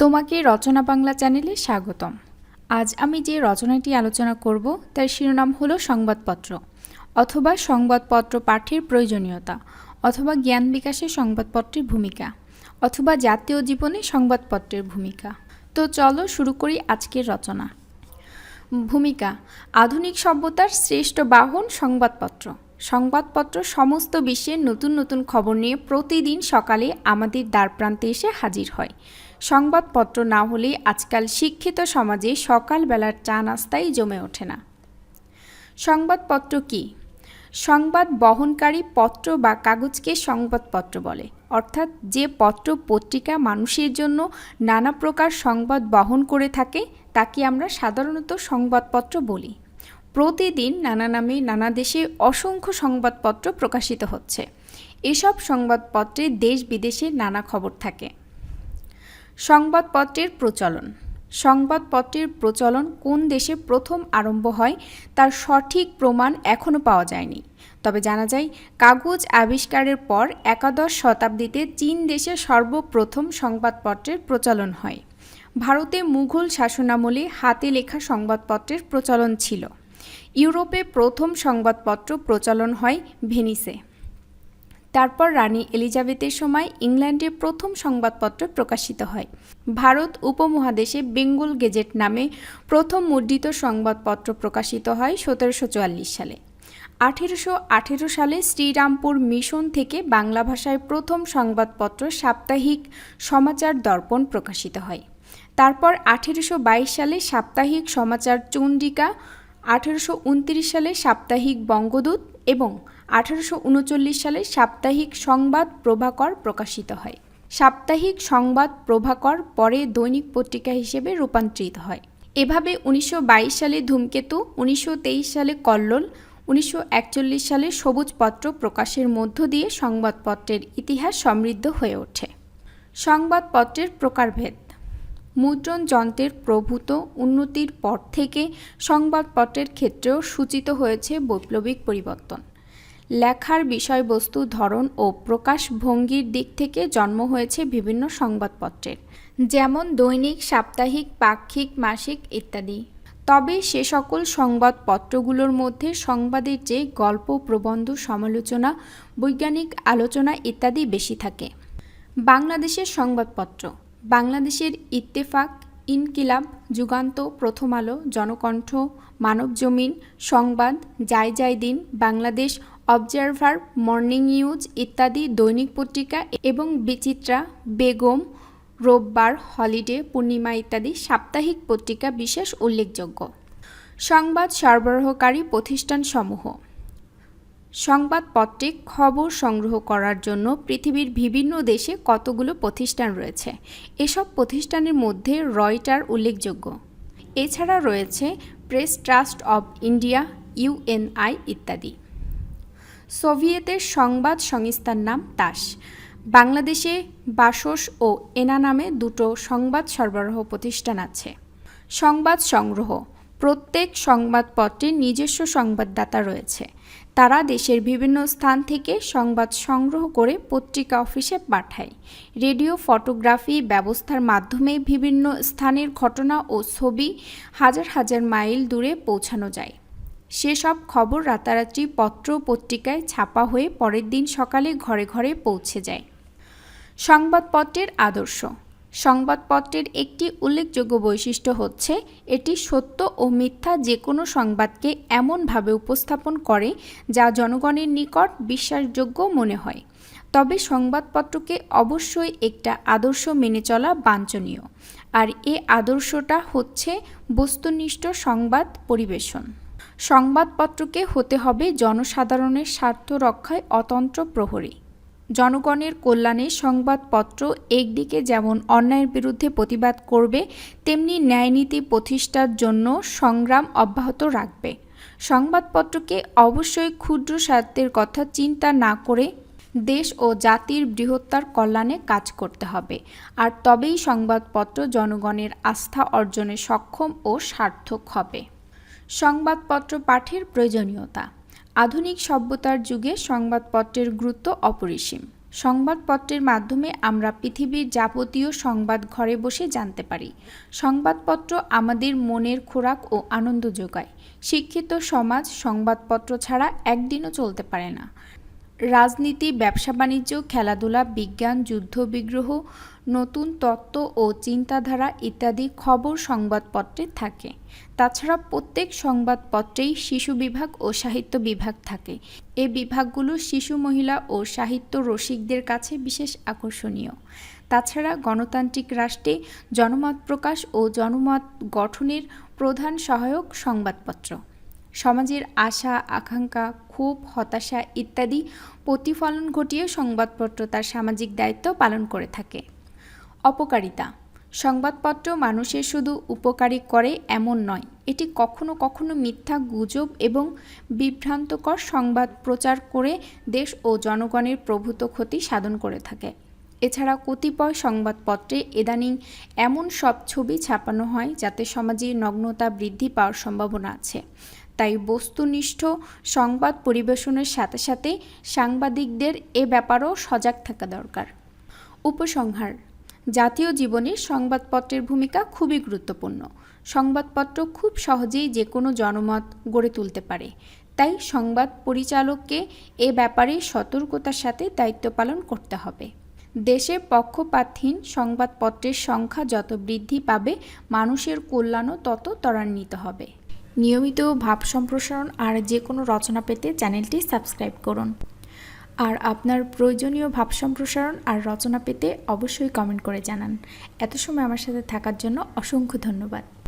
তোমাকে রচনা বাংলা চ্যানেলে স্বাগতম। আজ আমি যে রচনাটি আলোচনা করব, তার শিরোনাম হলো সংবাদপত্র অথবা সংবাদপত্র পাঠের প্রয়োজনীয়তা অথবা জ্ঞান বিকাশে সংবাদপত্রের ভূমিকা অথবা জাতীয় জীবনে সংবাদপত্রের ভূমিকা। তো চলো শুরু করি আজকের রচনা। ভূমিকা, আধুনিক সভ্যতার শ্রেষ্ঠ বাহন সংবাদপত্র। সংবাদপত্র সমস্ত বিশ্বের নতুন নতুন খবর নিয়ে প্রতিদিন সকালে আমাদের দ্বারপ্রান্তে এসে হাজির হয়। সংবাদপত্র না হলে আজকাল শিক্ষিত সমাজে সকালবেলার চা নাস্তাই জমে ওঠে না। সংবাদপত্র কি? সংবাদ বহনকারী পত্র বা কাগজকে সংবাদপত্র বলে। অর্থাৎ যে পত্র পত্রিকা মানুষের জন্য নানা প্রকার সংবাদ বহন করে থাকে, তাকে আমরা সাধারণত সংবাদপত্র বলি। প্রতিদিন নানা নামে নানা দেশে অসংখ্য সংবাদপত্র প্রকাশিত হচ্ছে। এসব সংবাদপত্রে দেশ বিদেশে নানা খবর থাকে। সংবাদপত্রের প্রচলন। সংবাদপত্রের প্রচলন কোন দেশে প্রথম আরম্ভ হয় তার সঠিক প্রমাণ এখনও পাওয়া যায়নি। তবে জানা যায়, কাগজ আবিষ্কারের পর একাদশ শতাব্দীতে চীন দেশে সর্বপ্রথম সংবাদপত্রের প্রচলন হয়। ভারতে মুঘল শাসনামলে হাতে লেখা সংবাদপত্রের প্রচলন ছিল। ইউরোপে প্রথম সংবাদপত্র প্রচলন হয় ভেনিসে। তারপর রানী এলিজাবেথের সময় ইংল্যান্ডে প্রথম সংবাদপত্র প্রকাশিত হয়। ভারত উপমহাদেশে বেঙ্গল গেজেট নামে প্রথম মুদ্রিত সংবাদপত্র প্রকাশিত হয় সতেরোশো চুয়াল্লিশ সালে। আঠেরোশো আঠেরো সালে শ্রীরামপুর মিশন থেকে বাংলা ভাষায় প্রথম সংবাদপত্র সাপ্তাহিক সমাচার দর্পণ প্রকাশিত হয়। তারপর আঠেরোশো বাইশ সালে সাপ্তাহিক সমাচার চন্ডিকা আঠেরোশো উনত্রিশ সালে সাপ্তাহিক বঙ্গদূত এবং আঠারোশো সালে সাপ্তাহিক সংবাদ প্রভাকর প্রকাশিত হয়। সাপ্তাহিক সংবাদ প্রভাকর পরে দৈনিক পত্রিকা হিসেবে রূপান্তরিত হয়। এভাবে উনিশশো বাইশ সালে ধূমকেতু, উনিশশো তেইশ সালে কল্লোল, উনিশশো একচল্লিশ সালে সবুজ পত্র প্রকাশের মধ্য দিয়ে সংবাদপত্রের ইতিহাস সমৃদ্ধ হয়ে ওঠে। সংবাদপত্রের প্রকারভেদ মুদ্রণ যন্ত্রের প্রভূত উন্নতির পর থেকে সংবাদপত্রের ক্ষেত্রেও সূচিত হয়েছে বৈপ্লবিক পরিবর্তন। লেখার বিষয়বস্তু, ধরন ও প্রকাশভঙ্গির দিক থেকে জন্ম হয়েছে বিভিন্ন সংবাদপত্রের, যেমন দৈনিক, সাপ্তাহিক, পাক্ষিক, মাসিক ইত্যাদি। তবে সে সকল সংবাদপত্রগুলোর মধ্যে সংবাদের চেয়ে গল্প, প্রবন্ধ, সমালোচনা, বৈজ্ঞানিক আলোচনা ইত্যাদি বেশি থাকে। বাংলাদেশের সংবাদপত্র বাংলাদেশের ইত্তেফাক, ইনকিলাব, যুগান্ত, প্রথম আলো, জনকণ্ঠ মানবজমিন সংবাদ, যাই যাই দিন, বাংলাদেশ, অবজারভার, মর্নিং নিউজ ইত্যাদি দৈনিক পত্রিকা এবং বিচিত্রা, বেগম, রোববার, হলিডে, পূর্ণিমা ইত্যাদি সাপ্তাহিক পত্রিকা বিশেষ উল্লেখযোগ্য। সংবাদ সরবরাহকারী প্রতিষ্ঠানসমূহ সংবাদপত্রে খবর সংগ্রহ করার জন্য পৃথিবীর বিভিন্ন দেশে কতগুলো প্রতিষ্ঠান রয়েছে? এসব প্রতিষ্ঠানের মধ্যে রয়টার উল্লেখযোগ্য। এছাড়া রয়েছে press trust of India UNI ইত্যাদি। সোভিয়েতের সংবাদ সংস্থার নাম তাস। বাংলাদেশে বাসস ও এনা নামে দুটো সংবাদ সরবরাহ প্রতিষ্ঠান আছে। সংবাদ সংগ্রহ প্রত্যেক সংবাদপত্রের নিজস্ব সংবাদদাতা রয়েছে। তারা দেশের বিভিন্ন স্থান থেকে সংবাদ সংগ্রহ করে পত্রিকা অফিসে পাঠায়। রেডিও ফটোগ্রাফি ব্যবস্থার মাধ্যমে বিভিন্ন স্থানের ঘটনা ও ছবি হাজার হাজার মাইল দূরে পৌঁছানো যায়। সেসব খবর রাতারাতি পত্র পত্রিকায় ছাপা হয়ে পরের দিন সকালে ঘরে ঘরে পৌঁছে যায়। সংবাদপত্রের আদর্শ সংবাদপত্রের একটি উল্লেখযোগ্য বৈশিষ্ট্য হচ্ছে, এটি সত্য ও মিথ্যা যে কোনো সংবাদকে এমনভাবে উপস্থাপন করে যা জনগণের নিকট বিশ্বাসযোগ্য মনে হয়। তবে সংবাদপত্রকে অবশ্যই একটা আদর্শ মেনে চলা বাঞ্ছনীয়। আর এ আদর্শটা হচ্ছে বস্তুনিষ্ঠ সংবাদ পরিবেশন। সংবাদপত্রকে হতে হবে জনসাধারণের স্বার্থ রক্ষায় অতন্ত্র প্রহরী। জনগণের কল্যাণে সংবাদপত্র একদিকে যেমন অন্যায়ের বিরুদ্ধে প্রতিবাদ করবে, তেমনি ন্যায়নীতি প্রতিষ্ঠার জন্য সংগ্রাম অব্যাহত রাখবে। সংবাদপত্রকে অবশ্যই ক্ষুদ্র স্বার্থের কথা চিন্তা না করে দেশ ও জাতির বৃহত্তর কল্যাণে কাজ করতে হবে। আর তবেই সংবাদপত্র জনগণের আস্থা অর্জনে সক্ষম ও সার্থক হবে। সংবাদপত্র পাঠের প্রয়োজনীয়তা আধুনিক সভ্যতার যুগে সংবাদপত্রের গুরুত্ব অপরিসীম। সংবাদপত্রের মাধ্যমে আমরা পৃথিবীর যাবতীয় সংবাদ ঘরে বসে জানতে পারি। সংবাদপত্র আমাদের মনের খোরাক ও আনন্দ যোগায়। শিক্ষিত সমাজ সংবাদপত্র ছাড়া একদিনও চলতে পারে না। রাজনীতি ব্যবসা বাণিজ্য খেলাধুলা, বিজ্ঞান যুদ্ধ বিগ্রহ নতুন তত্ত্ব ও চিন্তাধারা ইত্যাদি খবর সংবাদপত্রে থাকে। তাছাড়া প্রত্যেক সংবাদপত্রেই শিশু বিভাগ ও সাহিত্য বিভাগ থাকে। এ বিভাগগুলো শিশু, মহিলা ও সাহিত্য রসিকদের কাছে বিশেষ আকর্ষণীয়। তাছাড়া গণতান্ত্রিক রাষ্ট্রে জনমত প্রকাশ ও জনমত গঠনের প্রধান সহায়ক সংবাদপত্র। সমাজের আশা, আকাঙ্ক্ষা, ক্ষোভ, হতাশা ইত্যাদি প্রতিফলন ঘটিয়ে সংবাদপত্র তার সামাজিক দায়িত্ব পালন করে থাকে। অপকারিতা। সংবাদপত্র মানুষের শুধু উপকারী করে এমন নয়, এটি কখনো কখনো মিথ্যা গুজব এবং বিভ্রান্তকর সংবাদ প্রচার করে দেশ ও জনগণের প্রভূত ক্ষতি সাধন করে থাকে। এছাড়া কতিপয় সংবাদপত্রে ইদানিং এমন সব ছবি ছাপানো হয় যাতে সমাজে নগ্নতা বৃদ্ধি পাওয়ার সম্ভাবনা আছে। তাই বস্তুনিষ্ঠ সংবাদ পরিবেশনের সাথে সাথে সাংবাদিকদের এ ব্যাপারেও সজাগ থাকা দরকার। উপসংহার জাতীয় জীবনে সংবাদপত্রের ভূমিকা খুবই গুরুত্বপূর্ণ। সংবাদপত্র খুব সহজেই যে কোনো জনমত গড়ে তুলতে পারে। তাই সংবাদ পরিচালককে এ ব্যাপারে সতর্কতার সাথে দায়িত্ব পালন করতে হবে। দেশে পক্ষপাতহীন সংবাদপত্রের সংখ্যা যত বৃদ্ধি পাবে, মানুষের কল্যাণও তত ত্বরান্বিত হবে। নিয়মিত ভাব সম্প্রসারণ আর যে কোনো রচনা পেতে চ্যানেলটি সাবস্ক্রাইব করুন। আর আপনার প্রয়োজনীয় ভাব সম্প্রসারণ আর রচনা পেতে অবশ্যই কমেন্ট করে জানান। এত সময় আমার সাথে থাকার জন্য অসংখ্য ধন্যবাদ।